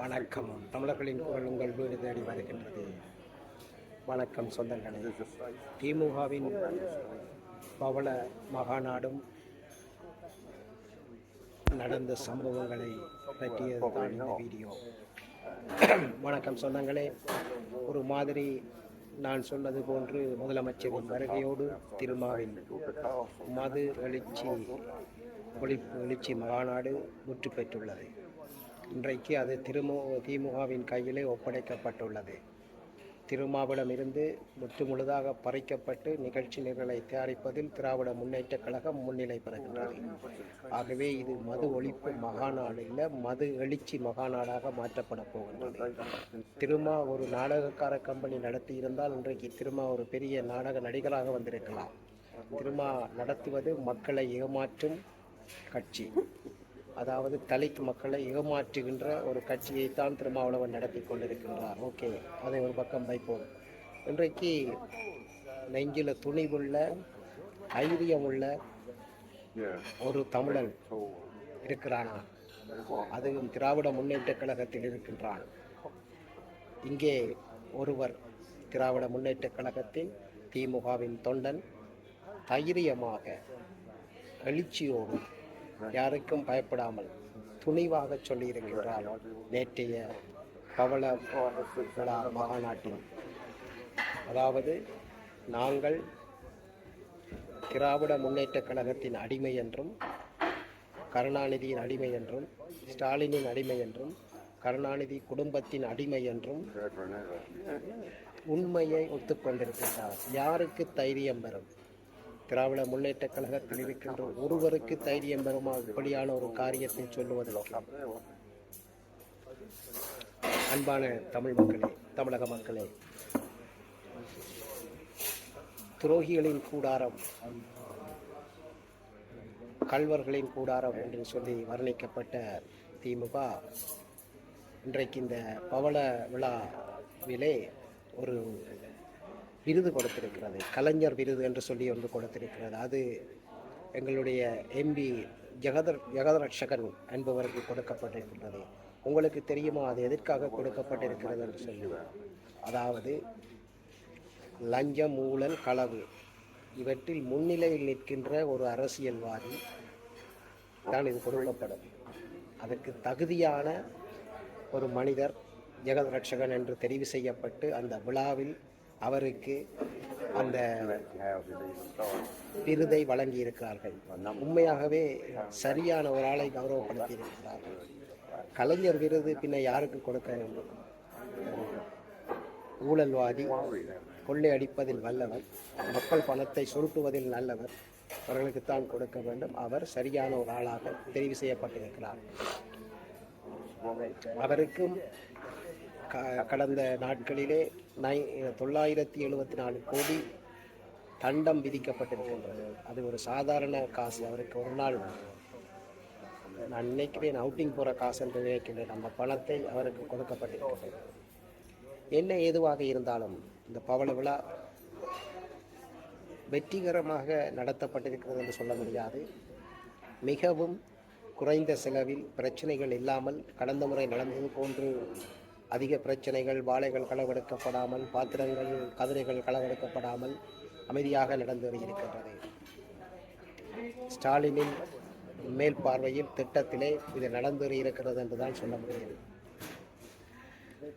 வணக்கம் தமிழர்களின் குரல் உங்கள் வீடு தேடி வருகின்றது. வணக்கம் சொந்தங்களே. திமுகவின் பவள மகாநாடும் நடந்த சம்பவங்களை பற்றியது தான் இந்த வீடியோ. வணக்கம் சொந்தங்களே. ஒரு மாதிரி நான் சொன்னது போன்று முதலமைச்சரின் வருகையோடு திருமாவின் மது எழுச்சி ஒளி எழுச்சி மாநாடு முற்று பெற்றுள்ளது. இன்றைக்கு அது திருமு திமுகவின் கையிலே ஒப்படைக்கப்பட்டுள்ளது. திருமாவிடமிருந்து முற்று முழுதாக பறிக்கப்பட்டு நிகழ்ச்சி நிரலை தயாரிப்பதில் திராவிட முன்னேற்றக் கழகம் முன்னிலை பெறுகின்றது. ஆகவே இது மது ஒழிப்பு மகாநாடு இல்லை மது எழுச்சி மகாநாடாக மாற்றப்பட போகின்றது. திருமா ஒரு நாடகக்கார கம்பெனி நடத்தியிருந்தால் இன்றைக்கு திருமா ஒரு பெரிய நாடக நடிகராக வந்திருக்கலாம். திருமா நடத்துவது மக்களை ஏமாற்றும் கட்சி. அதாவது தலித் மக்களை ஏமாற்றுகின்ற ஒரு கட்சியைத்தான் திருமாவளவன் நடத்தி கொண்டிருக்கின்றார். ஓகே அதை ஒரு பக்கம் வைப்போம். இன்றைக்கு நெஞ்சில துணிவுள்ள தைரியமுள்ள ஒரு தமிழன் இருக்கிறானா. அதுவும் திராவிட முன்னேற்றக் கழகத்தில் இருக்கின்றான். இங்கே ஒருவர் திராவிட முன்னேற்ற கழகத்தின் திமுகவின் தொண்டன் தைரியமாக எழுச்சியோடு யாருக்கும் பயப்படாமல் துணிவாக சொல்லியிருக்கின்றார் நேற்றைய பவள விழா அதாவது நாங்கள் திராவிட முன்னேற்றக் கழகத்தின் அடிமை என்றும் கருணாநிதியின் அடிமை என்றும் ஸ்டாலினின் அடிமை என்றும் கருணாநிதி குடும்பத்தின் அடிமை என்றும் உண்மையை ஒத்துக்கொண்டிருக்கின்றார். யாருக்கு தைரியம் பெறும் திராவிட முன்னேற்ற கழகத்தில் இருக்கின்ற ஒருவருக்கு தைரியம் பெறுமா இப்படியான ஒரு காரியத்தை சொல்லுவதற்கு அன்பான தமிழ் மக்களே தமிழக மக்களே துரோகிகளின் கூடாரம் கல்வர்களின் கூடாரம் என்று சொல்லி வர்ணிக்கப்பட்ட திமுக இன்றைக்கு இந்த பவள விழாவிலே ஒரு விருது கொடுத்திருக்கிறது. கலைஞர் விருது என்று சொல்லி ஒன்று கொடுத்திருக்கிறது. அது எங்களுடைய எம்பி ஜெகதர் ஜெகதரட்சகன் என்பவருக்கு கொடுக்கப்பட்டிருக்கிறது. உங்களுக்கு தெரியுமா? அது எதற்காக கொடுக்கப்பட்டிருக்கிறது என்று சொல்லி அதாவது லஞ்சம் ஊழல் களவு. இவற்றில் முன்னிலையில் நிற்கின்ற ஒரு அரசியல்வாதி தான் இது கொடுக்கப்படும். அதற்கு தகுதியான ஒரு மனிதர் ஜெகதரட்சகன் என்று தெரிவு செய்யப்பட்டு அந்த விழாவில் அவருக்கு அந்த விருதை வழங்கியிருக்கிறார்கள். உண்மையாகவே சரியான ஒரு ஆளை கௌரவப்படுத்தி இருக்கிறார்கள் கலைஞர் விருது பின்ன யாருக்கு கொடுக்க வேண்டும்? ஊழல்வாதி கொள்ளை அடிப்பதில் வல்லவர் மக்கள் பணத்தை சுருட்டுவதில் நல்லவர் அவர்களுக்குத்தான் கொடுக்க வேண்டும். அவர் சரியான ஒரு ஆளாக தெரிவு செய்யப்பட்டிருக்கிறார். அவருக்கும் கடந்த நாட்களிலே நை தொள்ளாயிரத்தி எழுபத்தி நாலு கோடி தண்டம் விதிக்கப்பட்டிருக்கின்றது. அது ஒரு சாதாரண காசு. அவருக்கு ஒரு நாள் நான் நினைக்கிறேன் அவுட்டிங் போகிற காசு என்று நினைக்கின்றேன். அந்த பணத்தை அவருக்கு கொடுக்கப்பட்டிருக்கிறது. என்ன ஏதுவாக இருந்தாலும் இந்த பவள விழா வெற்றிகரமாக நடத்தப்பட்டிருக்கிறது என்று சொல்ல முடியாது. மிகவும் குறைந்த செலவில் பிரச்சனைகள் இல்லாமல் கடந்த முறை நடந்தது போன்று அதிக பிரச்சனைகள் வாழைகள் களவெடுக்கப்படாமல் பாத்திரங்கள் கதிரைகள் களவெடுக்கப்படாமல் அமைதியாக நடந்து வருகின்றது ஸ்டாலினின் மேல் பார்வையில் திட்டத்திலே இது நடந்து இருக்கிறது என்று தான் சொல்ல முடியும்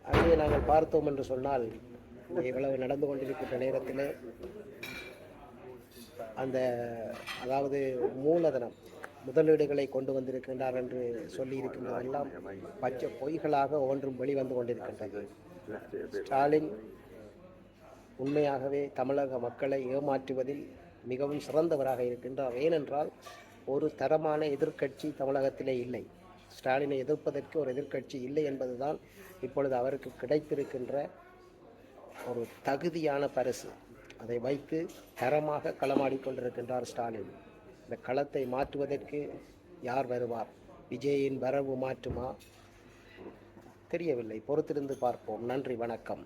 அங்கே நாங்கள் பார்த்தோம் என்று சொன்னால் இவ்வளவு நடந்து கொண்டிருக்கின்ற நேரத்தில் அந்த அதாவது மூலதனம் முதலீடுகளை கொண்டு வந்திருக்கின்றார் என்று சொல்லியிருக்கின்ற எல்லாம் பச்சை பொய்களாக ஒன்றும் வெளிவந்து கொண்டிருக்கின்றது. ஸ்டாலின் உண்மையாகவே தமிழக மக்களை ஏமாற்றுவதில் மிகவும் சிறந்தவராக இருக்கின்றார். ஏனென்றால் ஒரு தரமான எதிர்க்கட்சி தமிழகத்திலே இல்லை. ஸ்டாலினை எதிர்ப்பதற்கு ஒரு எதிர்க்கட்சி இல்லை என்பதுதான் இப்பொழுது அவருக்கு கிடைத்திருக்கின்ற ஒரு தகுதியான பரிசு. அதை வைத்து தரமாக களமாடி கொண்டிருக்கின்றார் ஸ்டாலின். இந்த களத்தை மாற்றுவதற்கு யார் வருவார்? விஜயின் வரவு மாற்றுமா? தெரியவில்லை. பொறுத்திருந்து பார்ப்போம். நன்றி வணக்கம்.